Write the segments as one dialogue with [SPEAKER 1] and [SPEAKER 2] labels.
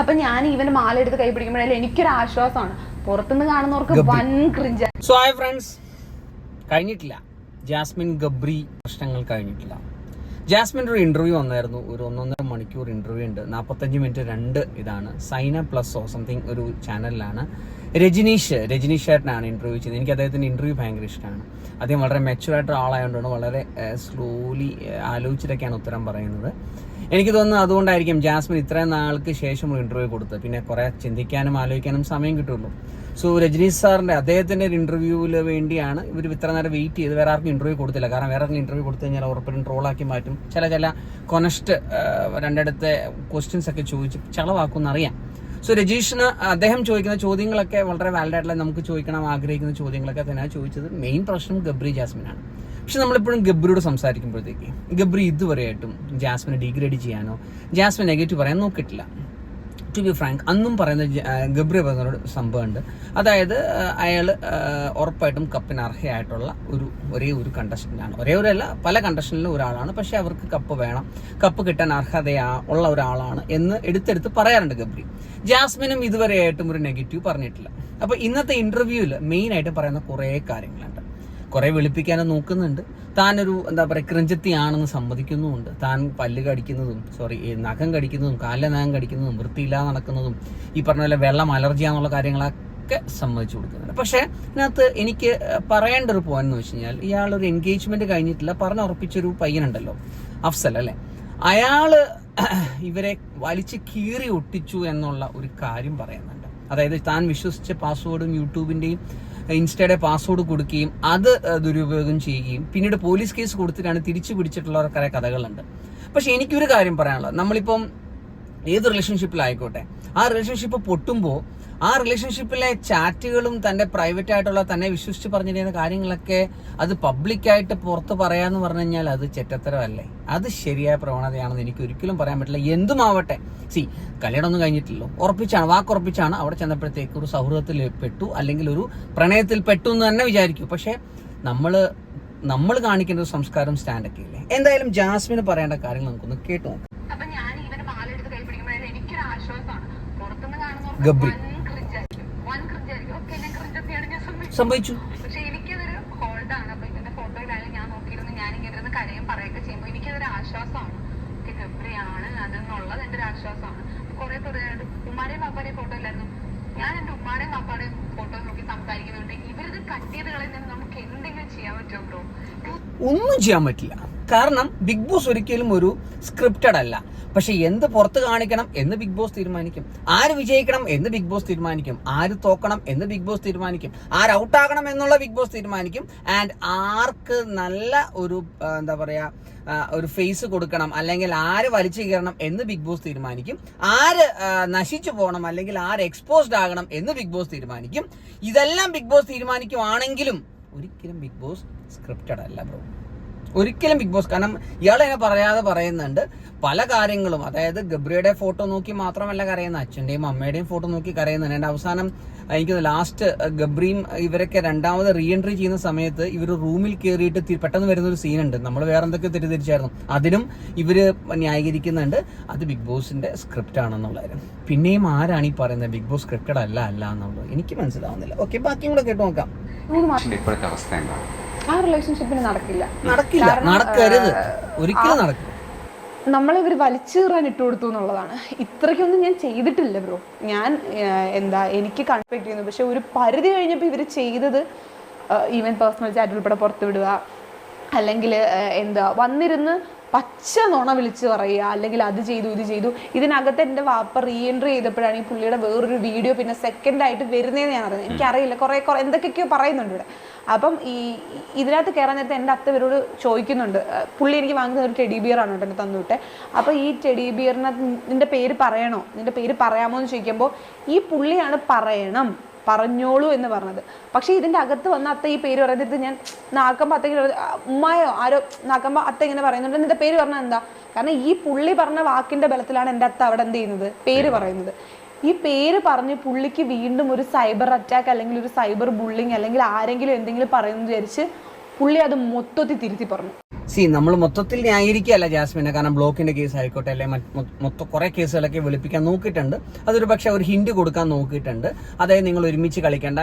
[SPEAKER 1] അപ്പൊ ഞാൻ ഇവന് മാല എടുത്ത് കൈ പിടിക്കുമ്പോഴേ എനിക്കൊരു ആശ്വാസമാണ് പുറത്തുനിന്ന് കാണുന്നവർക്ക് വൻ ക്രിഞ്ച്
[SPEAKER 2] സോ ഹായ് ഫ്രണ്ട്സ് കഴിഞ്ഞിട്ടില്ല. ജാസ്മിൻ ഗബ്രി പ്രശ്നങ്ങൾ കഴിഞ്ഞിട്ടില്ല. ജാസ്മിന്റെ ഒരു ഇന്റർവ്യൂ വന്നായിരുന്നു. ഒരു ഒന്നൊന്നര മണിക്കൂർ ഇന്റർവ്യൂ ഉണ്ട്. നാൽപ്പത്തഞ്ച് മിനിറ്റ് രണ്ട് ഇതാണ്. സൈന പ്ലസ് ഓ സംതിങ് ഒരു ചാനലിലാണ് രജനീഷ് രജനീഷ് ചേട്ടനാണ് ഇന്റർവ്യൂ ചെയ്യുന്നത് എനിക്ക് അദ്ദേഹത്തിന്റെ ഇന്റർവ്യൂ ഭയങ്കര ഇഷ്ടമാണ്. അദ്ദേഹം വളരെ മെച്ചുവർ ആയിട്ട് ആളായതുകൊണ്ടാണ് വളരെ സ്ലോലി ആലോചിച്ചിട്ടൊക്കെയാണ് ഉത്തരം പറയുന്നത്. എനിക്ക് തോന്നുന്നു അതുകൊണ്ടായിരിക്കും ജാസ്മിൻ ഇത്രയും നാൾക്ക് ശേഷം ഒരു ഇന്റർവ്യൂ കൊടുത്തത്. പിന്നെ കുറെ ചിന്തിക്കാനും ആലോചിക്കാനും സമയം കിട്ടുള്ളൂ. സോ രജനീഷ് സാറിന്റെ അദ്ദേഹത്തിന്റെ ഒരു ഇന്റർവ്യൂവിൽ വേണ്ടിയാണ് ഇവർ ഇത്ര നേരം വെയിറ്റ് ചെയ്ത്. വേറെ ആർക്കും ഇന്റർവ്യൂ കൊടുത്തില്ല. കാരണം വേറെ ആർക്കും ഇന്റർവ്യൂ കൊടുത്തു കഴിഞ്ഞാൽ ഉറപ്പിനും ട്രോളാക്കി മാറ്റും. ചില ചില കൊനസ്റ്റ് രണ്ടിടത്തെ ക്വസ്റ്റ്യൻസ് ഒക്കെ ചോദിച്ച് ചളവാക്കും അറിയാം സോ രജീഷിന് അദ്ദേഹം ചോദിക്കുന്ന ചോദ്യങ്ങളൊക്കെ വളരെ വാലിഡ് ആയിട്ടുള്ള നമുക്ക് ചോദിക്കണം ആഗ്രഹിക്കുന്ന ചോദ്യങ്ങളൊക്കെ തന്നെ ചോദിച്ചത്. മെയിൻ പ്രശ്നം ഗബ്രി ജാസ്മിനാണ്. പക്ഷെ നമ്മളെപ്പോഴും ഗബ്രിയോട് സംസാരിക്കുമ്പോഴത്തേക്ക് ഗബ്രി ഇതുവരെയായിട്ടും ജാസ്മിനെ ഡീഗ്രേഡ് ചെയ്യാനോ ജാസ്മിൻ നെഗറ്റീവ് പറയാൻ നോക്കിയിട്ടില്ല. ടു ബി ഫ്രാങ്ക് അന്നും പറയുന്ന ഗബ്രി പറയുന്നൊരു സംഭവമുണ്ട്. അതായത് അയാൾ ഉറപ്പായിട്ടും കപ്പിന് അർഹയായിട്ടുള്ള ഒരു ഒരേ ഒരു കണ്ടസ്റ്റന്റാണ് ഒരേ ഒരു അല്ല പല കണ്ടഷനിലും ഒരാളാണ്. പക്ഷെ അവർക്ക് കപ്പ് വേണം. കപ്പ് കിട്ടാൻ അർഹതയാ ഉള്ള ഒരാളാണ് എന്ന് എടുത്തെടുത്ത് പറയാറുണ്ട് ഗബ്രി. ജാസ്മിനും ഇതുവരെയായിട്ടും ഒരു നെഗറ്റീവ് പറഞ്ഞിട്ടില്ല. അപ്പോൾ ഇന്നത്തെ ഇന്റർവ്യൂവിൽ മെയിനായിട്ട് പറയുന്ന കുറേ കാര്യങ്ങളുണ്ട്. കുറെ വെളുപ്പിക്കാനും നോക്കുന്നുണ്ട്. താനൊരു എന്താ പറയുക ക്രിഞ്ചത്തിയാണെന്ന് സമ്മതിക്കുന്നുമുണ്ട്. താൻ പല്ല് കടിക്കുന്നതും സോറി നഖം കടിക്കുന്നതും കാലിലെ നഖം കടിക്കുന്നതും വൃത്തിയില്ലാതെ നടക്കുന്നതും ഈ പറഞ്ഞ പോലെ വെള്ളം അലർജിയാന്നുള്ള കാര്യങ്ങളൊക്കെ സമ്മതിച്ചു കൊടുക്കുന്നുണ്ട്. പക്ഷേ ഇതിനകത്ത് എനിക്ക് പറയേണ്ട ഒരു പോയിന്റ് എന്ന് വെച്ച് കഴിഞ്ഞാൽ ഇയാളൊരു എൻഗേജ്മെന്റ് കഴിഞ്ഞിട്ടില്ല. പറഞ്ഞുറപ്പിച്ചൊരു പയ്യനുണ്ടല്ലോ അഫ്സൽ അല്ലേ? അയാൾ ഇവരെ വലിച്ചു കീറി ഒട്ടിച്ചു എന്നുള്ള ഒരു കാര്യം പറയുന്നുണ്ട്. അതായത് താൻ വിശ്വസിച്ച പാസ്വേഡും യൂട്യൂബിന്റെയും ഇൻസ്റ്റയുടെ പാസ്വേഡ് കൊടുക്കുകയും അത് ദുരുപയോഗം ചെയ്യുകയും പിന്നീട് പോലീസ് കേസ് കൊടുത്തിട്ടാണ് തിരിച്ചു പിടിച്ചിട്ടുള്ള കുറെ കഥകളുണ്ട്. പക്ഷെ എനിക്കൊരു കാര്യം പറയാനുള്ളത്. നമ്മളിപ്പം ഏത് റിലേഷൻഷിപ്പിലായിക്കോട്ടെ ആ റിലേഷൻഷിപ്പ് പൊട്ടുമ്പോൾ ആ റിലേഷൻഷിപ്പിലെ ചാറ്റുകളും തന്റെ പ്രൈവറ്റ് ആയിട്ടുള്ള തന്നെ വിശ്വസിച്ച് പറഞ്ഞിരിക്കുന്ന കാര്യങ്ങളൊക്കെ അത് പബ്ലിക്കായിട്ട് പുറത്ത് പറയാന്ന് പറഞ്ഞു കഴിഞ്ഞാൽ അത് ചെറ്റത്തരമല്ലേ? അത് ശരിയായ പ്രവണതയാണെന്ന് എനിക്ക് ഒരിക്കലും പറയാൻ പറ്റില്ല. എന്തുമാവട്ടെ. സി കല്യാണം ഒന്നും കഴിഞ്ഞിട്ടില്ലല്ലോ. ഉറപ്പിച്ചാണ് വാക്കുറപ്പിച്ചാണ് അവിടെ ചെന്നപ്പോഴത്തേക്ക് ഒരു സൗഹൃദത്തിൽ പെട്ടു അല്ലെങ്കിൽ ഒരു പ്രണയത്തിൽ പെട്ടു എന്ന് തന്നെ വിചാരിക്കും. പക്ഷേ നമ്മൾ നമ്മൾ കാണിക്കേണ്ട ഒരു സംസ്കാരം സ്റ്റാൻഡൊക്കെ ഇല്ലേ? എന്തായാലും ജാസ്മിന് പറയേണ്ട കാര്യങ്ങൾ നമുക്കൊന്ന് കേട്ടു നോക്കാം.
[SPEAKER 1] അപ്പൊ ഗബ്രിയാണ് അതെന്നുള്ളത് എന്റെ ഒരു ആശ്വാസമാണ്. കുറെ പറയാണ്ട് ഉമ്മാരെയും പാപ്പാരെയും ഫോട്ടോ ഇല്ലായിരുന്നു. ഞാൻ എന്റെ ഉമ്മാടെയും പാപ്പാടെയും ഫോട്ടോ നോക്കി സംസാരിക്കുന്നുണ്ട് ഇവരിത് കട്ട് ചെയ്ത് കളയുന്നതിന് നമുക്ക് എന്തെങ്കിലും ചെയ്യാൻ പറ്റുമോ ബ്രോ?
[SPEAKER 2] ഒന്നും ചെയ്യാൻ പറ്റില്ല. കാരണം ബിഗ് ബോസ് ഒരിക്കലും ഒരു സ്ക്രിപ്റ്റഡ് അല്ല. പക്ഷെ എന്ത് പുറത്ത് കാണിക്കണം എന്ന് ബിഗ് ബോസ് തീരുമാനിക്കും. ആര് വിജയിക്കണം എന്ന് ബിഗ് ബോസ് തീരുമാനിക്കും. ആര് തോക്കണം എന്ന് ബിഗ് ബോസ് തീരുമാനിക്കും. ആര് ഔട്ടാകണം എന്നുള്ള ബിഗ് ബോസ് തീരുമാനിക്കും. ആൻഡ് ആർക്ക് നല്ല ഒരു എന്താ പറയാ ഒരു ഫേസ് കൊടുക്കണം അല്ലെങ്കിൽ ആര് വലിച്ചു കയറണം എന്ന് ബിഗ് ബോസ് തീരുമാനിക്കും. ആര് നശിച്ചു പോകണം അല്ലെങ്കിൽ ആര് എക്സ്പോസ്ഡ് ആകണം എന്ന് ബിഗ് ബോസ് തീരുമാനിക്കും. ഇതെല്ലാം ബിഗ് ബോസ് തീരുമാനിക്കുവാണെങ്കിലും ഒരിക്കലും ബിഗ് ബോസ് സ്ക്രിപ്റ്റഡ് അല്ല ബ്രോ ഒരിക്കലും ബിഗ് ബോസ് കാരണം ഇയാൾ എന്നെ പറയാതെ പറയുന്നുണ്ട്. പല കാര്യങ്ങളും അതായത് ഗബ്രിയുടെ ഫോട്ടോ നോക്കി മാത്രമല്ല കരയുന്ന അച്ഛന്റെയും അമ്മയുടെയും ഫോട്ടോ നോക്കി കരയുന്നുണ്ട്. എന്റെ അവസാനം എനിക്ക് ലാസ്റ്റ് ഗബ്രിയും ഇവരൊക്കെ രണ്ടാമത് റീ എൻട്രി ചെയ്യുന്ന സമയത്ത് ഇവർ റൂമിൽ കയറിയിട്ട് പെട്ടെന്ന് വരുന്ന ഒരു സീനുണ്ട് നമ്മൾ വേറെ എന്തൊക്കെ തെറ്റിദ്ധരിച്ചായിരുന്നു. അതിനും ഇവർ ന്യായീകരിക്കുന്നുണ്ട്. അത് ബിഗ് ബോസിന്റെ സ്ക്രിപ്റ്റ് ആണെന്നുള്ളത് പിന്നെയും ആരാണ് ഈ പറയുന്നത്? ബിഗ് ബോസ് സ്ക്രിപ്റ്റഡ് അല്ല അല്ല എന്നുള്ളത് എനിക്ക് മനസ്സിലാവുന്നില്ല. ഓക്കെ ബാക്കിയും കൂടെ കേട്ട് നോക്കാം.
[SPEAKER 3] ഇപ്പോഴത്തെ അവസ്ഥ എന്താണ്?
[SPEAKER 1] ആ റിലേഷൻഷിപ്പിന് നടക്കില്ല.
[SPEAKER 2] നടക്കില്ല. നടക്കരുത്. ഒരിക്കലും നടക്കില്ല.
[SPEAKER 1] നമ്മളെ ഇവർ വലിച്ചീറാൻ ഇട്ട് കൊടുത്തു എന്നുള്ളതാണ്. ഇത്രയ്ക്കൊന്നും ഞാൻ ചെയ്തിട്ടില്ല ബ്രോ ഞാൻ എന്താ എനിക്ക് കൺഫെക്ട് ചെയ്യുന്നു. പക്ഷെ ഒരു പരിധി കഴിഞ്ഞപ്പോൾ ഇവർ ചെയ്തത് ഈവൻ പേഴ്സണൽ ചാറ്റ് ഉൾപ്പെടെ പുറത്ത് വിടുക അല്ലെങ്കിൽ എന്താ വന്നിരുന്ന് പച്ച നുണ വിളിച്ച് പറയുക അല്ലെങ്കിൽ അത് ചെയ്തു ഇത് ചെയ്തു. ഇതിനകത്ത് എന്റെ വാപ്പ റീ എൻട്രി ചെയ്തപ്പോഴാണ് ഈ പുള്ളിയുടെ വേറൊരു വീഡിയോ പിന്നെ സെക്കൻഡ് ആയിട്ട് വരുന്നതെന്ന് ഞാൻ അറിയുന്നത് എനിക്കറിയില്ല കുറേ കുറേ എന്തൊക്കെയൊക്കെയോ പറയുന്നുണ്ട് ഇവിടെ. അപ്പം ഈ ഇതിനകത്ത് കയറാൻ നേരത്തെ എന്റെ അത്ത ചോദിക്കുന്നുണ്ട്. പുള്ളി എനിക്ക് വാങ്ങുന്ന ഒരു ടെഡി ബിയർ ആണ് കേട്ടോ എന്റെ തന്നുവിട്ടെ അപ്പോൾ ഈ ടെഡി ബിയറിന് നിന്റെ പേര് പറയണോ? നിന്റെ പേര് പറയാമോ എന്ന് ചോദിക്കുമ്പോൾ ഈ പുള്ളിയാണ് പറയണം. പറഞ്ഞോളൂ എന്ന് പറഞ്ഞത്. പക്ഷേ ഇതിന്റെ അകത്ത് വന്ന അത്ത ഈ പേര് പറയുന്നത് ഞാൻ നാക്കുമ്പോൾ അത്ത ഇങ്ങനെ ഉമ്മായോ ആരോ നാക്കുമ്പോൾ അത്ത ഇങ്ങനെ പറയുന്നുണ്ട്. എന്റെ പേര് പറഞ്ഞാൽ എന്താ? കാരണം ഈ പുള്ളി പറഞ്ഞ വാക്കിന്റെ ബലത്തിലാണ് എന്റെ അത്ത അവിടെ എന്ത് ചെയ്യുന്നത്? പേര് പറയുന്നത്. ഈ പേര് പറഞ്ഞ് പുള്ളിക്ക് വീണ്ടും ഒരു സൈബർ അറ്റാക്ക് അല്ലെങ്കിൽ ഒരു സൈബർ ബുള്ളിങ് അല്ലെങ്കിൽ ആരെങ്കിലും എന്തെങ്കിലും പറയുന്നത് വിചാരിച്ച് പുള്ളി അത് മൊത്തത്തിൽ തിരുത്തി പറഞ്ഞു.
[SPEAKER 2] സി നമ്മൾ മൊത്തത്തിൽ ന്യായീകരിക്കുകയല്ല ജാസ്മിനെ. കാരണം ബ്ലോക്കിന്റെ കേസ് ആയിക്കോട്ടെ അല്ലെ മൊത്തം കുറെ കേസുകളൊക്കെ വെളുപ്പിക്കാൻ നോക്കിയിട്ടുണ്ട്. അതൊരു പക്ഷെ ഒരു ഹിന്റ് കൊടുക്കാൻ നോക്കിയിട്ടുണ്ട്. അതായത് നിങ്ങൾ ഒരുമിച്ച് കളിക്കേണ്ട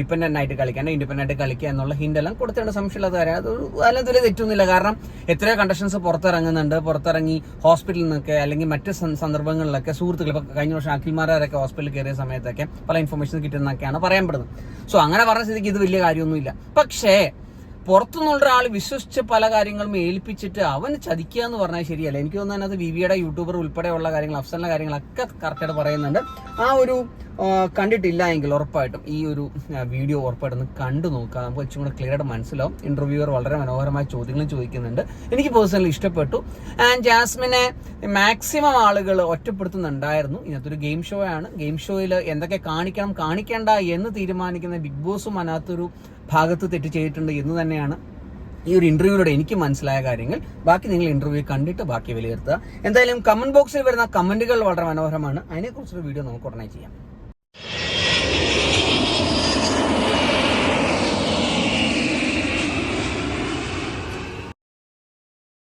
[SPEAKER 2] ഡിപ്പെൻഡന്റ് ആയിട്ട് കളിക്കേണ്ട ഇൻഡിപെൻഡന്റ് ആയിട്ട് കളിക്കുക എന്നുള്ള ഹിന്റ് എല്ലാം കൊടുത്തിട്ടുണ്ട്. സംശയമുള്ളത് കാര്യം. അത് അതിലൊരു തെറ്റൊന്നുമില്ല. കാരണം എത്രയോ കണ്ടീഷൻസ് പുറത്തിറങ്ങുന്നുണ്ട്. പുറത്തിറങ്ങി ഹോസ്പിറ്റലിൽ നിന്നൊക്കെ അല്ലെങ്കിൽ മറ്റ് സന്ദർഭങ്ങളിലൊക്കെ സുഹൃത്തുക്കൾ ഇപ്പൊ കഴിഞ്ഞ വർഷം അഖിൽമാരൊക്കെ ഹോസ്പിറ്റലിൽ കയറിയ സമയത്തൊക്കെ പല ഇൻഫർമേഷൻ കിട്ടുന്നൊക്കെയാണ് പറയപ്പെടുന്നത്. സോ അങ്ങനെ പറഞ്ഞ സ്ഥിതിക്ക് ഇത് വലിയ കാര്യമൊന്നുമില്ല. പക്ഷേ പുറത്തുനിന്നുള്ള ഒരാൾ വിശ്വസിച്ച് പല കാര്യങ്ങളും ഏൽപ്പിച്ചിട്ട് അവൻ ചതിക്കുക എന്ന് പറഞ്ഞാൽ ശരിയല്ല? എനിക്ക് തോന്നുന്നു അത് വിവിയുടെ യൂട്യൂബർ ഉൾപ്പെടെയുള്ള കാര്യങ്ങൾ അഫ്സലിന്റെ കാര്യങ്ങളൊക്കെ കറക്റ്റായിട്ട് പറയുന്നുണ്ട്. ആ ഒരു കണ്ടിട്ടില്ല എങ്കിൽ ഉറപ്പായിട്ടും ഈ ഒരു വീഡിയോ ഉറപ്പായിട്ടൊന്ന് കണ്ടു നോക്കുക. നമുക്ക് കുറച്ചും കൂടെ ക്ലിയർ ആയിട്ട് മനസ്സിലാവും. ഇന്റർവ്യൂവർ വളരെ മനോഹരമായ ചോദ്യങ്ങളും ചോദിക്കുന്നുണ്ട്. എനിക്ക് പേഴ്സണലി ഇഷ്ടപ്പെട്ടു. ആൻഡ് ജാസ്മിനെ മാക്സിമം ആളുകൾ ഒറ്റപ്പെടുത്തുന്നുണ്ടായിരുന്നു. ഇതിനകത്തൊരു ഗെയിം ഷോ ആണ്. ഗെയിം ഷോയിൽ എന്തൊക്കെ കാണിക്കണം കാണിക്കേണ്ട എന്ന് തീരുമാനിക്കുന്ന ബിഗ് ബോസും അതിനകത്തൊരു ഭാഗത്ത് തെറ്റ് ചെയ്തിട്ടുണ്ട് എന്ന് തന്നെയാണ് ഈ ഒരു ഇന്റർവ്യൂവിലൂടെ എനിക്ക് മനസ്സിലായ കാര്യങ്ങൾ. ബാക്കി നിങ്ങൾ ഇന്റർവ്യൂ കണ്ടിട്ട് ബാക്കി വിലയിരുത്തുക. എന്തായാലും കമന്റ് ബോക്സിൽ വരുന്ന കമന്റുകൾ വളരെ മനോഹരമാണ്. അതിനെക്കുറിച്ചൊരു വീഡിയോ നമുക്ക് ഉടനെ ചെയ്യാം.